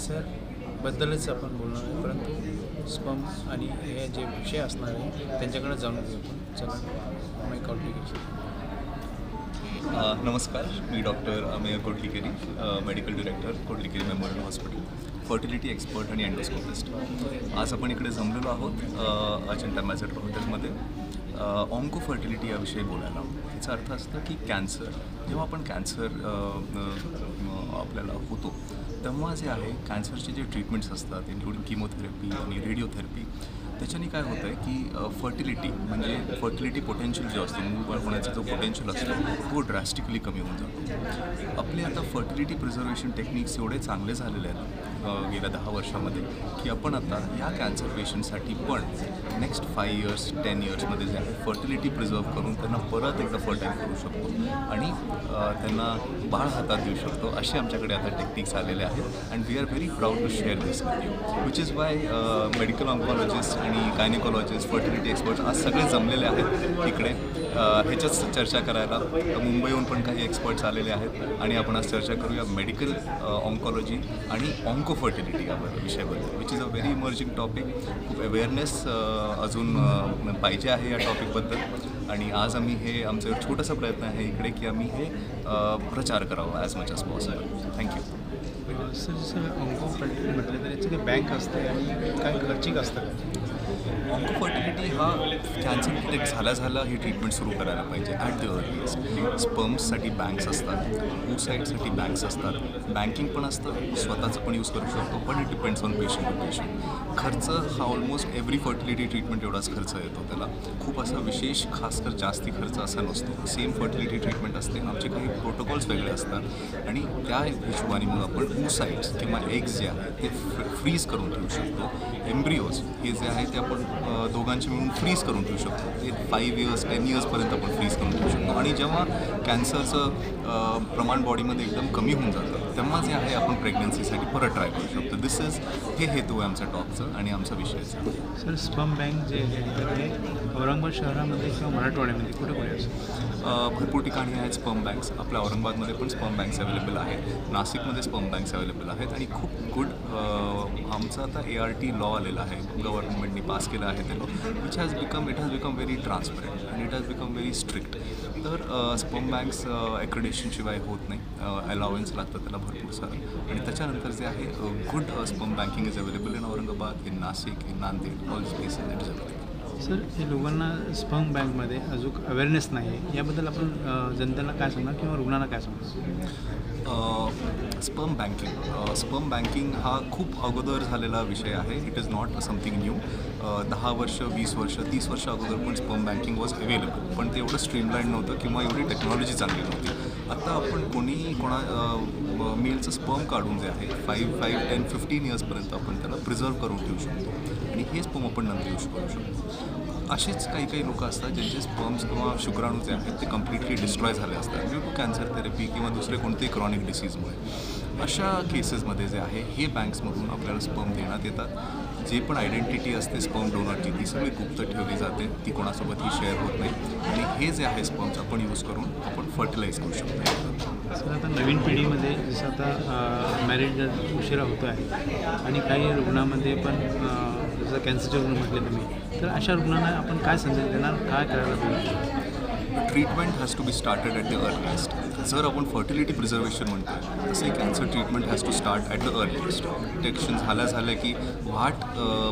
कॅन्सरबद्दलच आपण बोलणार आहे परंतु स्पम आणि हे जे विषय असणार आहे त्यांच्याकडे जाणून घेऊ आपण. चला अमय कोडलीगिरी नमस्कार मी doctor Amey Kotlikeri medical director Kotlikeri memorial hospital fertility expert आणि अँडोस्कोपिस्ट आज आपण इकडे जमलेलो आहोत अ, अजंठा हॉटेलमध्ये ऑन्को फर्टिलिटी याविषयी बोलायला. याचा अर्थ असतं की कॅन्सर जेव्हा आपण कॅन्सर आपल्याला होतो तेव्हा जे आहे कॅन्सरचे जे ट्रीटमेंट्स असतात इन्क्लुडिंग किमोथेरपी आणि रेडिओथेरपी त्याच्याने काय होतं आहे की फर्टिलिटी म्हणजे फर्टिलिटी पोटेन्शियल जो असतो म्हणजे होण्याचा जो पोटेन्शियल असतो तो ड्रॅस्टिकली कमी होऊन जातो. आपले आता फर्टिलिटी प्रिझर्वेशन टेक्निक्स एवढे चांगले झालेले आहेत गेल्या दहा वर्षामध्ये की आपण आता या कॅन्सर पेशंटसाठी पण नेक्स्ट फाय इयर्स टेन इयर्समध्ये जे आहे फर्टिलिटी प्रिझर्व करून त्यांना परत एकदा फर्टाईल करू शकतो. आणि त्यांना बाळ हातात देऊ शकतो असे आमच्याकडे आता टेक्निक्स आलेले आहेत. And we are very proud to share this with you which is why medical oncologist आणि गायनिकॉलॉजिस्ट फर्टिलिटी एक्सपर्ट्स आज सगळे जमलेले आहेत. इकडे ह्याच्याच चर्चा करायला. मुंबईहून पण काही एक्सपर्ट्स आलेले आहेत आणि आपण आज चर्चा करूया मेडिकल ऑन्कॉलॉजी आणि ऑन्को फर्टिलिटी या विषयाबद्दल which is a very emerging topic खूप अवेअरनेस अजून पाहिजे आहे या टॉपिकबद्दल आणि आज आम्ही हे आमचं छोटासा प्रयत्न आहे इकडे की आम्ही हे प्रचार करावा as much as possible thank you sir जसं ऑन्को म्हटलं तर याचं काही बँक असते आणि काय खर्चिक असतं फर्टिलिटी हा कॅन्सर डिटेक्ट झाला झाला ही ट्रीटमेंट सुरू करायला पाहिजे. ॲट द अर्लिएस्ट स्पर्म्ससाठी बँक्स असतात ओसाईडसाठी बँक्स असतात. बँकिंग पण असतं स्वतःचं पण यूज करू शकतो पण it depends on patient to patient खर्च हा ऑलमोस्ट एव्हरी फर्टिलिटी ट्रीटमेंट एवढाच खर्च येतो त्याला. खूप असा विशेष खास कर जास्ती खर्च असा नसतो. सेम फर्टिलिटी ट्रीटमेंट असते. आमचे काही प्रोटोकॉल्स वेगळे असतात. आणि त्या हिशोबाने मग आपण ओसाईड्स किंवा एग्स जे आहेत ते फ्रीज करून ठेवू शकतो. एम्ब्रिओज हे जे आहे ते आपण दोघांचे मिळून फ्रीज करून ठेवू शकतो. ते फाईव्ह इयर्स टेन इयर्सपर्यंत आपण फ्रीज करून ठेवू शकतो. आणि जेव्हा कॅन्सरचं प्रमाण बॉडीमध्ये एकदम कमी होऊन जातं तेव्हा जे आहे आपण प्रेग्नन्सीसाठी परत ट्राय करू शकतो. दिस इज हे हेतू आहे आमच्या टॉपचं आणि आमचा विषयचा सर स्पम बँक जे आहे ते औरंगाबाद शहरामध्ये किंवा मराठवाड्यामध्ये कुठे कुठे भरपूर ठिकाणी आहेत स्पर्म बँक्स आपल्या औरंगाबादमध्ये पण स्पर्म बँक्स अवेलेबल आहेत. नाशिकमध्ये स्पर्म बँक्स अवेलेबल आहेत. आणि खूप गुड आमचं आता ए आर टी लॉ आलेला आहे. गव्हर्नमेंटनी पास केलं आहे ते law which has become it has become very transparent and it has become very strict तर स्पर्म बँक्स ॲक्रेडेशनशिवाय होत नाही. अलाउन्स लागतं त्याला भरपूर सारं. आणि त्याच्यानंतर जे आहे good sperm banking is available in Aurangabad in Nashik in Nanded all places it is available sir हे लोकांना स्पम बँकमध्ये अजून अवेअरनेस नाही आहे याबद्दल आपण जनतेला काय सांगणार किंवा रुग्णांना काय सांगणार? स्पर्म बँकिंग स्पर्म बँकिंग हा खूप अगोदर झालेला विषय आहे. It is not something new दहा वर्ष वीस वर्ष तीस वर्ष अगोदर पण स्पर्म बँकिंग वॉज अवेलेबल पण ते एवढं स्ट्रीमलाईन नव्हतं किंवा एवढी टेक्नॉलॉजी चांगली नव्हती. आत्ता आपण कोणी कोणा मेलचं स्पर्म काढून जे आहे फाईव्ह फाईव्ह टेन फिफ्टीन इयर्सपर्यंत आपण त्याला प्रिझर्व करून ठेवू शकतो. आणि हे स्पर्म आपण नंतर यूज करू शकतो. असेच काही काही लोक असतात ज्यांचे स्पर्म्स किंवा शुक्राणू जे आहेत ते कम्प्लिटली डिस्ट्रॉय झाले असतात. ड्यू टू कॅन्सर थेरपी किंवा दुसरे कोणतेही क्रॉनिक डिसीजमुळे अशा केसेसमध्ये जे आहे हे बँक्समधून आपल्याला स्पर्म देण्यात येतात. जे पण आयडेंटिटी असते स्पर्म डोनरची ती सगळी गुप्त ठेवली जाते. ती कोणासोबतही शेअर होत नाही. आणि हे जे आहे स्पर्म्स आपण यूज करून आपण फर्टिलाइज करू शकतो. नवीन पिढीमध्ये जसं आता मॅरेज उशिरा होतो आहे आणि काही रुग्णामध्ये पण जसं कॅन्सरचे रुग्ण म्हटले तुम्ही तर अशा रुग्णांना आपण काय संदेश देणार? काय करायला पाहिजे? Treatment has to be started at the earliest जर आपण फर्टिलिटी प्रिझर्वेशन म्हणतो. तसे cancer treatment has to start at the earliest detection झाल्या झाल्या की वाट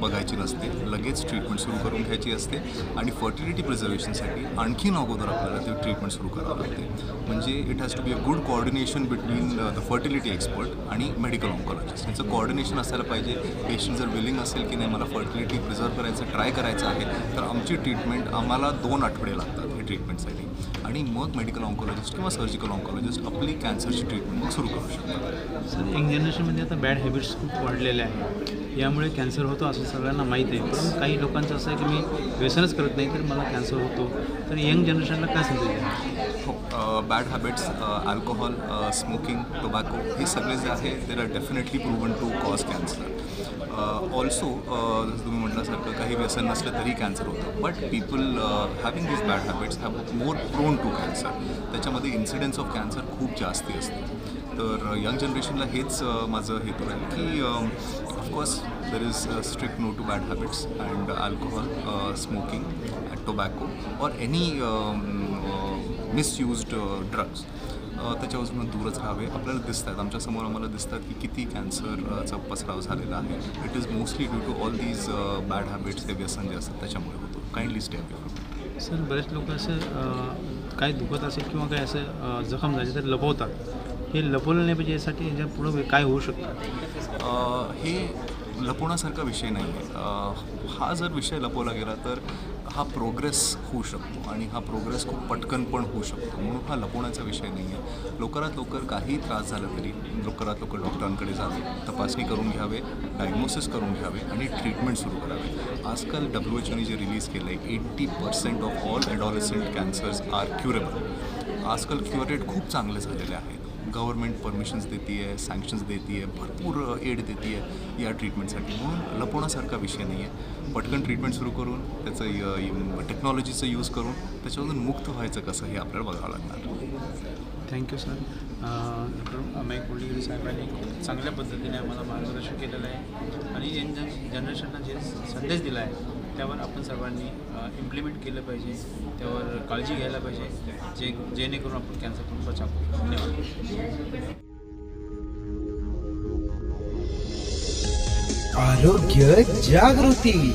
बघायची नसते. लगेच ट्रीटमेंट सुरू करून घ्यायची असते. आणि फर्टिलिटी प्रिझर्वेशनसाठी आणखीन अगोदर आपल्याला ते ट्रीटमेंट सुरू करावं लागते. म्हणजे it has to be a good coordination between the fertility expert आणि मेडिकल ऑन्कॉलॉजिस्ट याचं कोऑर्डिनेशन असायला पाहिजे. पेशंट जर विलिंग असेल की नाही मला फर्टिलिटी प्रिझर्व करायचं ट्राय करायचं आहे तर आमची ट्रीटमेंट आम्हाला दोन आठवडे लागतात. ट्रीटमेंटसाठी आणि मग मेडिकल ऑन्कॉलॉजिस्ट किंवा सर्जिकल ऑन्कॉलॉजिस्ट आपली कॅन्सरची ट्रीटमेंट मग सुरू करू शकतात. सर यंग जनरेशनमध्ये आता बॅड हॅबिट्स खूप वाढलेले आहे यामुळे कॅन्सर होतो असं सगळ्यांना माहीत आहे. परंतु काही लोकांचं असं आहे की मी व्यसनच करत नाही तर मला कॅन्सर होतो. तर यंग जनरेशनला काय समजेल? हो bad habits alcohol smoking tobacco हे सगळे जे आहे ते are definitely proven to cause cancer also जसं तुम्ही काही व्यसन नसलं तरी कॅन्सर होतं. But people having these bad habits have more prone to cancer त्याच्यामध्ये इन्सिडेन्स ऑफ कॅन्सर खूप जास्ती असते. तर यंग जनरेशनला हेच माझं हेतू आहे की of course there is strict no to bad habits and alcohol smoking and tobacco or any misused drugs त्याच्यापासून दूरच राहावे. आपल्याला दिसत आहेत आमच्यासमोर आम्हाला दिसतात की किती कॅन्सरचा पसराव झालेला आहे. It is mostly due to all these bad habits हे व्यसन जे असतात त्याच्यामुळे होतो. काइंडली स्टे अवे सर बरेच लोक असं काही दुखत असेल किंवा काही असं जखम झाली तर लपवतात. हे लपवलं नाही पाहिजे यासाठी याच्या पुढं काय होऊ शकतं? हे लपवण्यासारखा विषय नाही आहे. हा जर विषय लपवला गेला तर हा प्रोग्रेस होऊ शकतो आणि हा प्रोग्रेस खूप पटकन पण होऊ शकतो. म्हणून हा लपवण्याचा विषय नाही आहे. लवकरात लवकर काही त्रास झाला तरी लवकरात लवकर डॉक्टरांकडे जावे तपासणी करून घ्यावे डायग्नोसिस करून घ्यावे आणि ट्रीटमेंट सुरू करावे. आजकाल डब्ल्यू एच ओने जे रिलीज केलं आहे eighty percent of all adolescent cancers are curable आजकाल क्युअरेट खूप चांगले झालेले आहेत. गव्हर्मेंट परमिशन्स देते आहे सँक्शन्स देते आहे भरपूर एड देते आहे या ट्रीटमेंटसाठी म्हणून लपवण्यासारखा विषय नाही आहे पटकन ट्रीटमेंट सुरू करून त्याचं टेक्नॉलॉजीचं यूज करून त्याच्यामधून मुक्त व्हायचं कसं हे आपल्याला बघावं लागणार. Thank you sir doctor Amay Kulgiri साहेबांनी खूप चांगल्या पद्धतीने आम्हाला मार्गदर्शन केलेलं आहे. आणि यंग जन जनरेशनला जे संदेश दिला आहे त्यावर आपण सर्वांनी इम्प्लिमेंट केलं पाहिजे. त्यावर काळजी घ्यायला पाहिजे जे जेणेकरून आपण कॅन्सरकडून बचाव करू. धन्यवाद. आरोग्य जागृती.